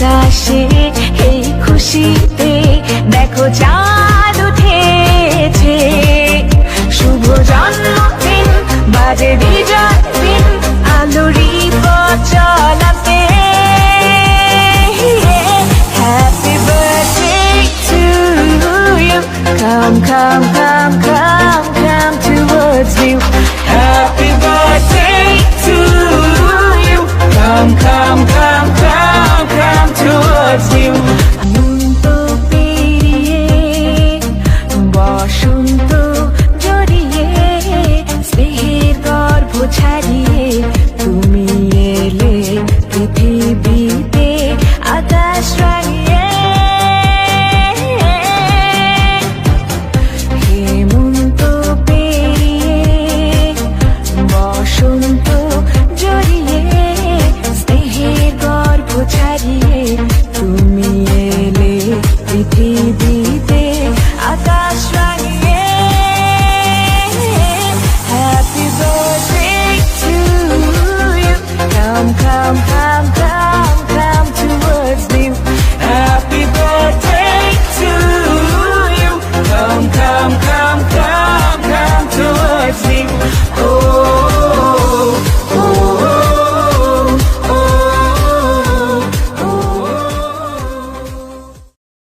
আকাশে, এই খুশিতে দেখো চাঁদ উঠেছে। শুভ জন্মদিন, বাজে Bijoy Alluri পচলাতে happy birthday to you come come come come come towards you happy birthday to you come come come Lord, we